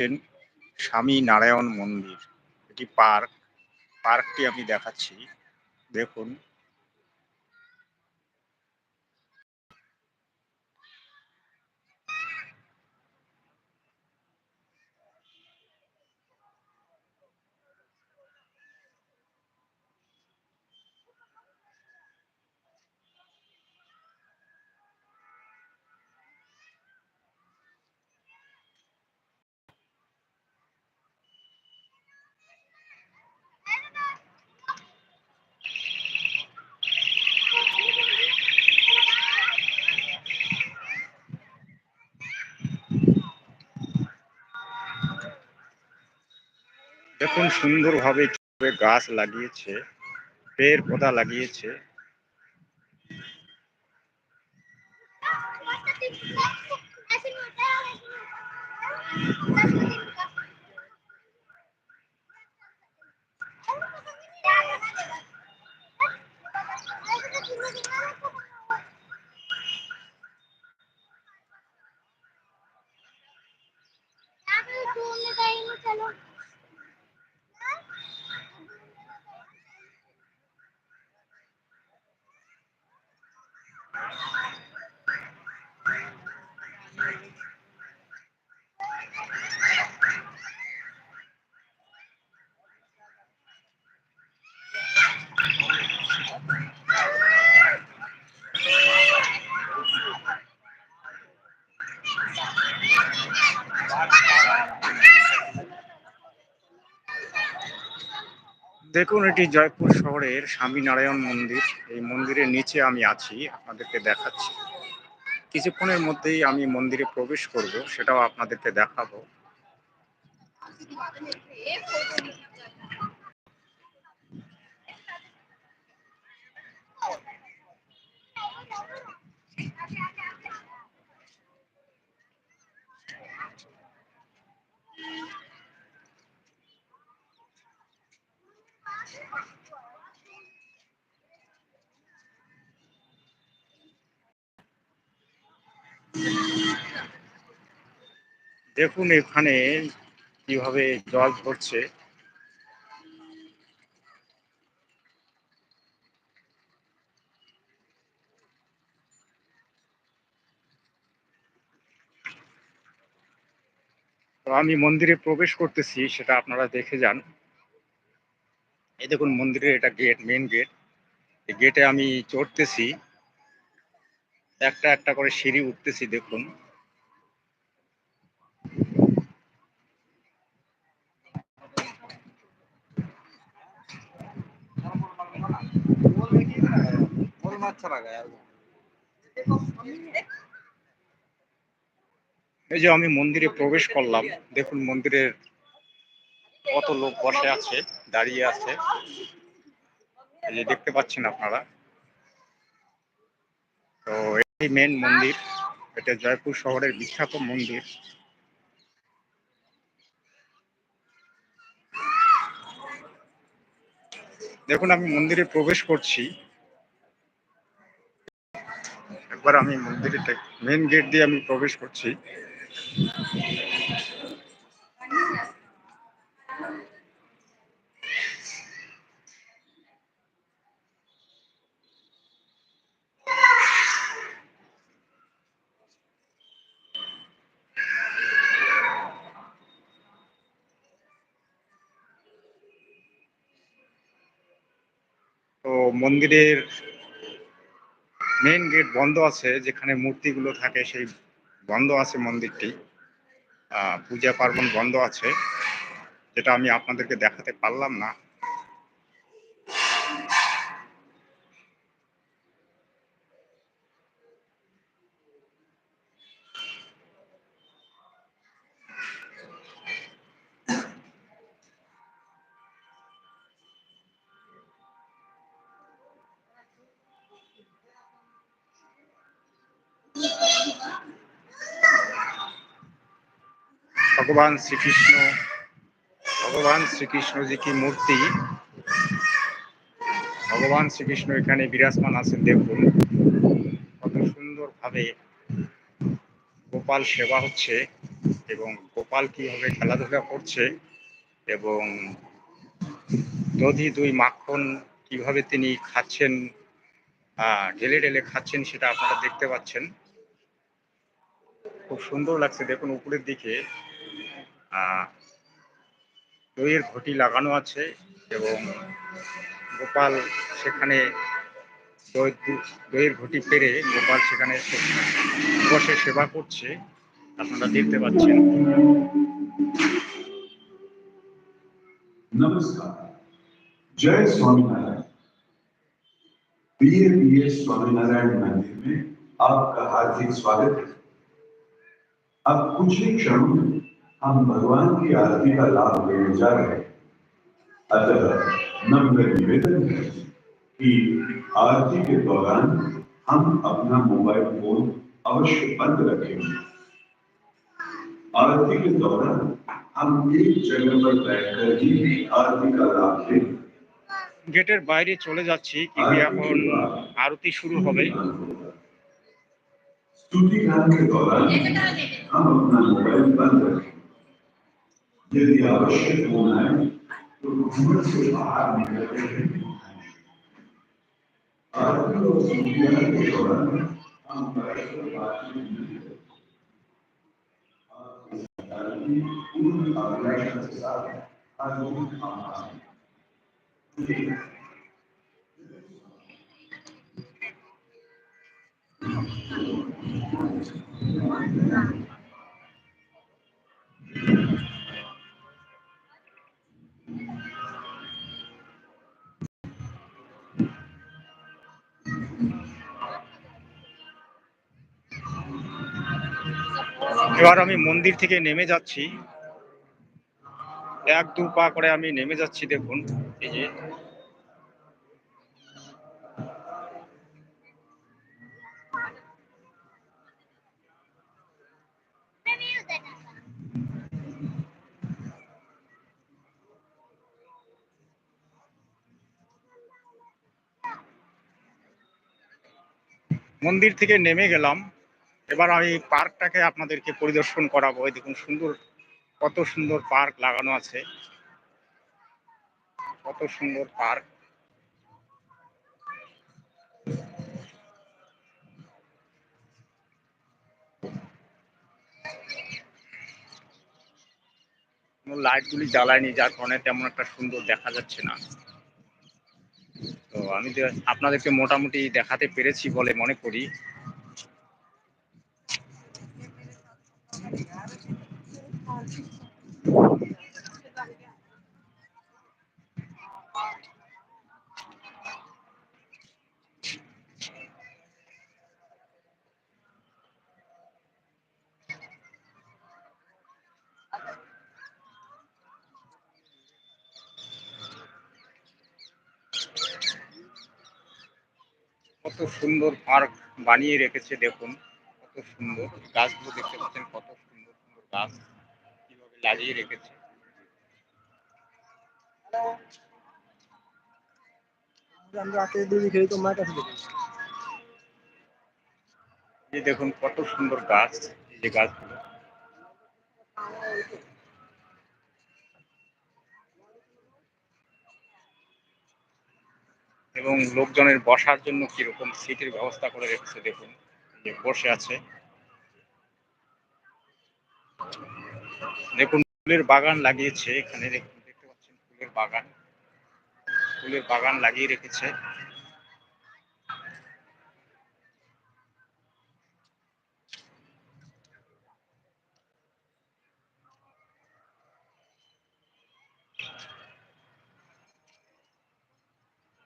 দেখছেন স্বামী নারায়ণ মন্দির। এটি পার্ক। পার্কটি আমি দেখাচ্ছি। দেখুন। দেখুন সুন্দরভাবে ভাবে গাছ লাগিয়েছে পেড় পদা লাগিয়েছে। चलो দেখুন, এটি জয়পুর শহরের স্বামীনারায়ণ মন্দির। এই মন্দিরের নিচে আমি আছি, আপনাদেরকে দেখাচ্ছি। কিছুক্ষণের মধ্যেই আমি মন্দিরে প্রবেশ করব, সেটাও আপনাদেরকে দেখাবো। দেখুন এখানে কীভাবে জল পড়ছে আমি মন্দিরে প্রবেশ করতেছি সেটা আপনারা দেখে যান। এই দেখুন মন্দিরের এটা গেট মেন গেট এই গেটে আমি চড়তেছি। একটা একটা করে সিঁড়ি উঠতেছি, দেখুন। এই যে আমি মন্দিরে প্রবেশ করলাম, দেখুন মন্দিরের কত লোক বসে আছে, দাঁড়িয়ে আছে? যে দেখতে পাচ্ছেন আপনারা। তো এই মেন মন্দির। এটা জয়পুর শহরের বিখ্যাত মন্দির। দেখুন, আমি মন্দিরে প্রবেশ করছি। একবার আমি মন্দিরে মেন গেট দিয়ে আমি প্রবেশ করছি। মন্দিরের মেন গেট বন্ধ আছে, যেখানে মূর্তিগুলো থাকে সেই বন্ধ আছে মন্দিরটি। পূজা পার্বণ বন্ধ আছে, যেটা আমি আপনাদেরকে দেখাতে পারলাম না। ভগবান শ্রীকৃষ্ণ ভগবান শ্রীকৃষ্ণ যে কি মূর্তি, ভগবান শ্রীকৃষ্ণ এখানে বিরাজমান আছেন দেখুন। কত সুন্দরভাবে গোপাল সেবা হচ্ছে এবং গোপাল কীভাবে খেলাধুলা করছে এবং দধি দুই মাখন কীভাবে তিনি খাচ্ছেন ঢেলে ঢেলে খাচ্ছেন সেটা আপনারা দেখতে পাচ্ছেন। খুব সুন্দর লাগছে দেখুন উপরের দিকে। দইয়ের ঘটি লাগানো আছে এবং গোপাল সেখানে দই দইয়ের ঘটি পেরে গোপাল সেখানে বসে সেবা করছে আপনারা দেখতে পাচ্ছেন नमस्कार जय स्वामीनारायण प्रिय प्रिय स्वामीनारायण मंदिर में आपका हार्दिक स्वागत है अब कुछ ही क्षणों में हम भगवान की आरती का लाभ लेने जा रहे हैं अतः नम्र निवेदन है कि आरती के दौरान हम अपना मोबाइल फोन अवश्य बंद रखेंगे आरती के दौरान हम एक जगह पर बैठकर ही आरती का लाभ लें গেটের বাইরে চলে যাচ্ছি কিন্তু এখন আরতি শুরু হবে स्तुति गान के दौरान हम अपना मोबाइल बंद रखें यदि आवश्यक होना है तो घूमन से बाहर निकल के आरती और संज्ञान के दौरान हम परस्पर बातचीत नहीं करते पूर्ण अभिलाषा के साथ हर लोग काम करते Thank you. এবার আমি মন্দির থেকে নেমে যাচ্ছি। এক দু পা করে আমি নেমে যাচ্ছি, দেখুন, এই যে। মন্দির থেকে নেমে গেলাম। এবার আমি পার্কটাকে আপনাদেরকে পরিদর্শন করাবো। এই দেখুন, সুন্দর, কত সুন্দর পার্ক লাগানো আছে। কত সুন্দর পার্ক। লাইটগুলি জ্বালায়নি, যার কারণে তেমন একটা সুন্দর দেখা যাচ্ছে না। তো আমি আপনাদেরকে মোটামুটি দেখাতে পেরেছি বলে মনে করি। সুন্দর পার্ক বানিয়ে রেখেছে, দেখুন। কত সুন্দর। গাছগুলো দেখতে পাচ্ছেন, কত সুন্দর সুন্দর গাছ। কীভাবে লাগিয়ে রেখেছে। দেখুন, কত সুন্দর গাছ, এই যে গাছগুলো। এবং লোকজনের বসার জন্য কীরকম সিটের ব্যবস্থা করে রেখেছে দেখুন, যে বসে আছে। দেখুন, ফুলের বাগান লাগিয়েছে, এখানে দেখতে পাচ্ছেন ফুলের বাগান। ফুলের বাগান লাগিয়ে রেখেছে।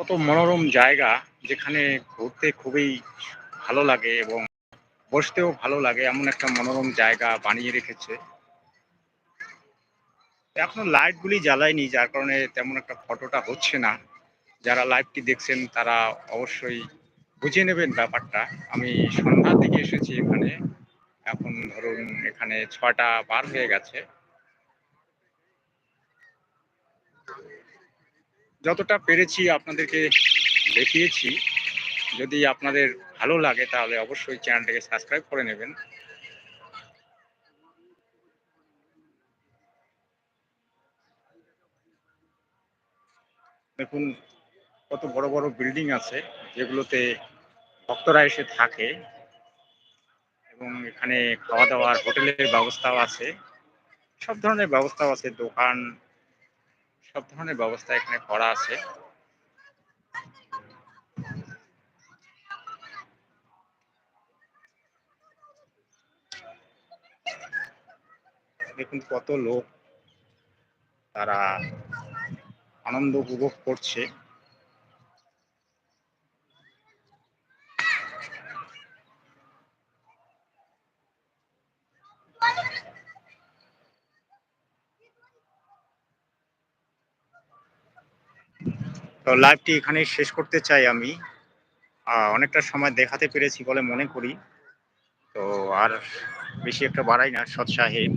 কত মনোরম জায়গা যেখানে ঘুরতে খুবই ভালো লাগে এবং বসতেও ভালো লাগে, এমন একটা মনোরম জায়গা বানিয়ে রেখেছে। এখনও লাইটগুলি জ্বালায়নি, যার কারণে তেমন একটা ফটোটা হচ্ছে না। যারা লাইভটি দেখছেন, তারা অবশ্যই বুঝে নেবেন ব্যাপারটা। আমি সন্ধ্যার দিকে এসেছি এখানে। এখন ধরুন এখানে ছটা পার হয়ে গেছে। যতটা পেরেছি আপনাদেরকে দেখিয়েছি, যদি আপনাদের ভালো লাগে তাহলে অবশ্যই চ্যানেলটাকে সাবস্ক্রাইব করে নেবেন। দেখুন, কত বড় বড় বিল্ডিং আছে যেগুলোতে ভক্তরা এসে থাকে এবং এখানে খাওয়া দাওয়ার হোটেলের ব্যবস্থাও আছে। সব ধরনের ব্যবস্থাও আছে, দোকান সব ধরনের ব্যবস্থা এখানে করা আছে। দেখুন কত লোক তারা আনন্দ উপভোগ করছে। তো লাইভটি এখানে শেষ করতে চাই আমি। অনেকটা সময় দেখাতে পেরেছি বলে মনে করি। তো আর বেশি একটা বাড়াই না, সৎ সাহেব।